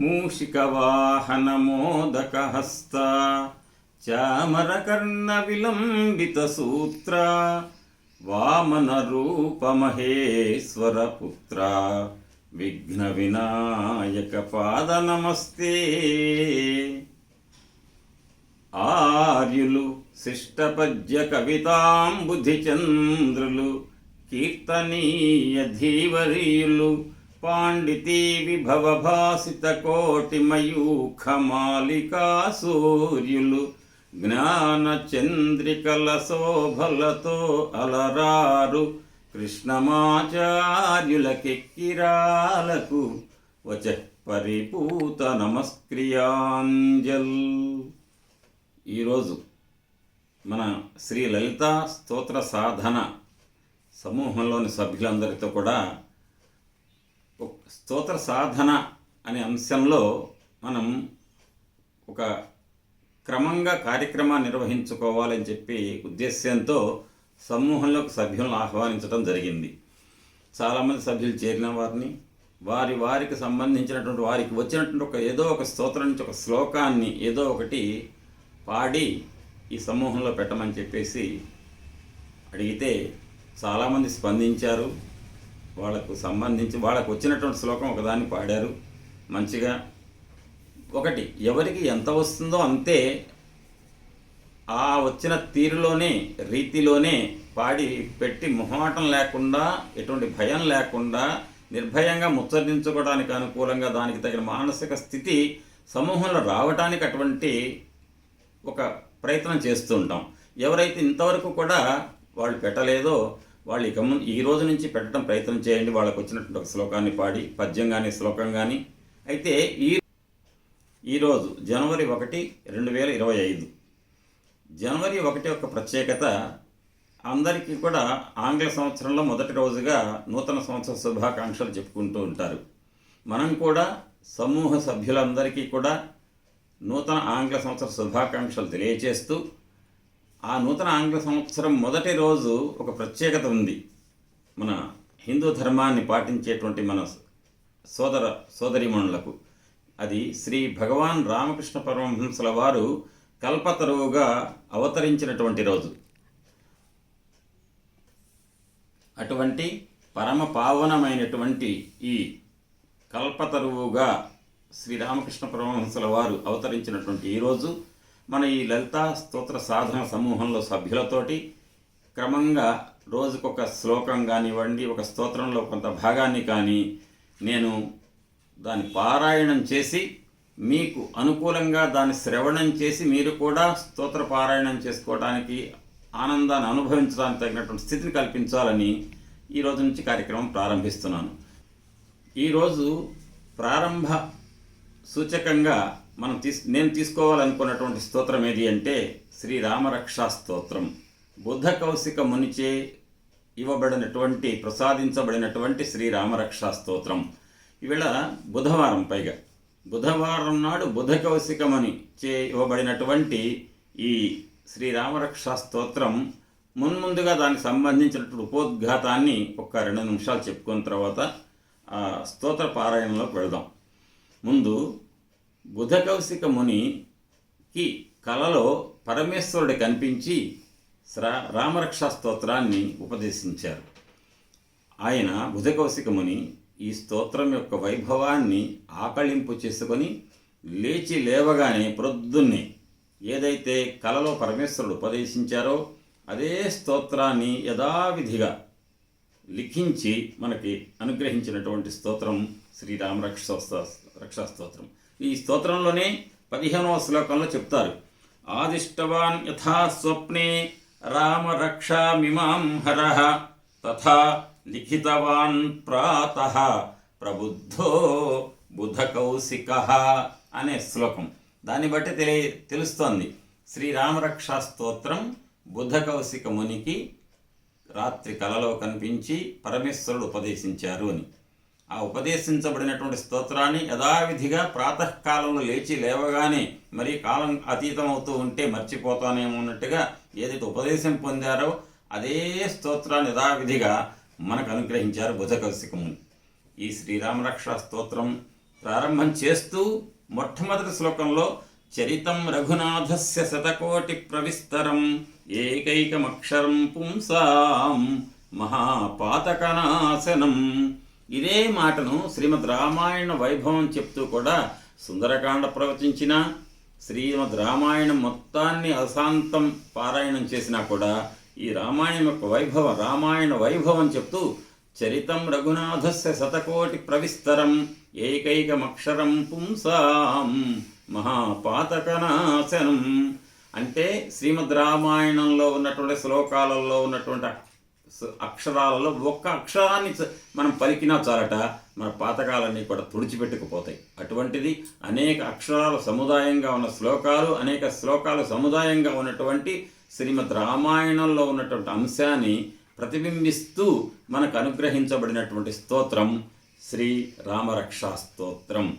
मूषिकवाहनमोदकहस्त चामरकर्णविलम्बितसूत्र वामनरूपमहेश्वरपुत्र विघ्नविनायकपादनमस्ते ఆర్యులు శిష్టపద్య కవితాంబుధిచంద్రులు కీర్తనీయ ధీవరీయులు పాండితీ విభవభాసిత కోటి మయూఖమాలికా సూర్యులు జ్ఞాన చంద్రికల శోభలతో అలరారు కృష్ణమాచార్యులకెక్కిరాలకు వచ పరిపూత నమస్క్రియాంజల్ ఈరోజు మన శ్రీ లలిత స్తోత్ర సాధన సమూహంలోని సభ్యులందరితో కూడా స్తోత్ర సాధన అనే అంశంలో మనం ఒక క్రమంగా కార్యక్రమాన్ని నిర్వహించుకోవాలని చెప్పి ఉద్దేశ్యంతో సమూహంలోకి సభ్యులను ఆహ్వానించడం జరిగింది. చాలామంది సభ్యులు చేరిన వారిని వారి వారికి సంబంధించినటువంటి వారికి వచ్చినటువంటి ఒక ఏదో ఒక స్తోత్రం నుంచి ఒక శ్లోకాన్ని ఏదో ఒకటి పాడి ఈ సమూహంలో పెట్టమని చెప్పేసి అడిగితే చాలామంది స్పందించారు. వాళ్ళకు సంబంధించి వాళ్ళకు వచ్చినటువంటి శ్లోకం ఒకదాన్ని పాడారు. మంచిగా ఒకటి ఎవరికి ఎంత వస్తుందో అంతే ఆ వచ్చిన తీరులోనే రీతిలోనే పాడి పెట్టి మొహమాటం లేకుండా ఎటువంటి భయం లేకుండా నిర్భయంగా ముచ్చరించుకోవడానికి అనుకూలంగా దానికి తగిన మానసిక స్థితి సమూహంలో రావడానికి అటువంటి ఒక ప్రయత్నం చేస్తూ ఉంటాం. ఎవరైతే ఇంతవరకు కూడా వాళ్ళు పెట్టలేదో వాళ్ళు ఇక ముందు ఈ రోజు నుంచి పెట్టడం ప్రయత్నం చేయండి. వాళ్ళకు వచ్చినటువంటి ఒక శ్లోకాన్ని పాడి పద్యం కానీ శ్లోకం కానీ అయితే ఈ ఈరోజు జనవరి ఒకటి రెండు వేల ఇరవై ఐదు. జనవరి ఒకటి యొక్క ప్రత్యేకత అందరికీ కూడా ఆంగ్ల సంవత్సరంలో మొదటి రోజుగా నూతన సంవత్సర శుభాకాంక్షలు చెప్పుకుంటూ ఉంటారు. మనం కూడా సమూహ సభ్యులందరికీ కూడా నూతన ఆంగ్ల సంవత్సర శుభాకాంక్షలు తెలియచేస్తూ ఆ నూతన ఆంగ్ల సంవత్సరం మొదటి రోజు ఒక ప్రత్యేకత ఉంది. మన హిందూ ధర్మాన్ని పాటించేటువంటి మన సోదర సోదరిమణులకు. అది శ్రీ భగవాన్ రామకృష్ణ పరమహంసుల వారు కల్పతరువుగా అవతరించినటువంటి రోజు. అటువంటి పరమ పావనమైనటువంటి ఈ కల్పతరువుగా శ్రీరామకృష్ణ పరమహంసుల వారు అవతరించినటువంటి ఈరోజు మన ఈ లలితా స్తోత్ర సాధన సమూహంలో సభ్యులతోటి క్రమంగా రోజుకొక శ్లోకం కానివ్వండి ఒక స్తోత్రంలో కొంత భాగాన్ని కానీ నేను దాని పారాయణం చేసి మీకు అనుకూలంగా దాన్ని శ్రవణం చేసి మీరు కూడా స్తోత్ర పారాయణం చేసుకోవడానికి ఆనందాన్ని అనుభవించడానికి తగినటువంటి స్థితిని కల్పించాలని ఈ రోజు నుంచి కార్యక్రమం ప్రారంభిస్తున్నాను. ఈరోజు ప్రారంభ సూచకంగా మనం తీస్ నేను తీసుకోవాలనుకున్నటువంటి స్తోత్రం ఏది అంటే శ్రీ రామరక్షా స్తోత్రం. బుద్ధ కౌశిక మునిచే ఇవ్వబడినటువంటి ప్రసాదించబడినటువంటి శ్రీ రామరక్షా స్తోత్రం. ఈవేళ బుధవారం పైగా. బుధవారం నాడు బుధ కౌశికమని చే ఇవ్వబడినటువంటి ఈ శ్రీ రామరక్షా స్తోత్రం మున్ముందుగా దానికి సంబంధించినటువంటి ఉపోద్ఘాతాన్ని ఒక రెండు నిమిషాలు చెప్పుకున్న తర్వాత ఆ స్తోత్ర పారాయణలోకి వెళదాం. ముందు బుధ కౌశిక మునికి కలలో పరమేశ్వరుడు కనిపించి శ్రా రామరక్షా స్తోత్రాన్ని ఉపదేశించారు. ఆయన బుధ కౌశిక ముని ఈ స్తోత్రం యొక్క వైభవాన్ని ఆకళింపు చేసుకొని లేచి లేవగానే ప్రొద్దున్నే ఏదైతే కలలో పరమేశ్వరుడు ఉపదేశించారో అదే స్తోత్రాన్ని యథావిధిగా లిఖించి మనకి అనుగ్రహించినటువంటి స్తోత్రం శ్రీరామ రక్ష రక్షా స్తోత్రం. ఈ స్తోత్రంలోనే పదిహేనవ శ్లోకంలో చెప్తారు. ఆదిష్టవాన్ యథా స్వప్నే రామ రక్షామిమాం హర తథా లిఖితవాన్ ప్రాత ప్రబుద్ధో బుధ కౌశిక అనే శ్లోకం. దాన్ని బట్టి తెలియ తెలుస్తోంది. శ్రీరామరక్ష స్తోత్రం బుధ కౌశిక మునికి రాత్రి కలలో కనిపించి పరమేశ్వరుడు ఉపదేశించారు అని. ఆ ఉపదేశించబడినటువంటి స్తోత్రాన్ని యథావిధిగా ప్రాతకాలంలో లేచి లేవగానే మరి కాలం అతీతం అవుతూ ఉంటే మర్చిపోతానేమో అన్నట్టుగా ఏదైతే ఉపదేశం పొందారో అదే స్తోత్రాన్ని యథావిధిగా మనకు అనుగ్రహించారు బుధకౌశికము ఈ శ్రీరామరక్ష స్తోత్రం ప్రారంభం చేస్తూ మొట్టమొదటి శ్లోకంలో చరితం రఘునాథస్య శతకోటి ప్రవిస్తరం ఏకైకమక్షరం పుంసాం మహాపాతకనాశనం ఇదే మాటను శ్రీమద్ రామాయణ వైభవం చెప్తూ కూడా సుందరకాండ ప్రవచించిన శ్రీమద్ రామాయణం మొత్తాన్ని అశాంతం పారాయణం చేసినా కూడా ఈ రామాయణం యొక్క వైభవం రామాయణ వైభవం చెప్తూ చరితం రఘునాథస్య శతకోటి ప్రవిస్తరం ఏకైకమక్షరం పుంసాం మహాపాతకనాశనం. అంటే శ్రీమద్ రామాయణంలో ఉన్నటువంటి శ్లోకాలలో ఉన్నటువంటి అక్షరాలలో ఒక్క అక్షరాన్ని చ- మనం పలికినా చాలట మన పాతకాలన్నీ కూడా తుడిచిపెట్టుకుపోతాయి. అటువంటిది అనేక అక్షరాల సముదాయంగా ఉన్న శ్లోకాలు అనేక శ్లోకాల సముదాయంగా ఉన్నటువంటి శ్రీమద్ రామాయణంలో ఉన్నటువంటి అంశాన్ని ప్రతిబింబిస్తూ మనకు అనుగ్రహించబడినటువంటి స్తోత్రం శ్రీ రామరక్షా స్తోత్రం.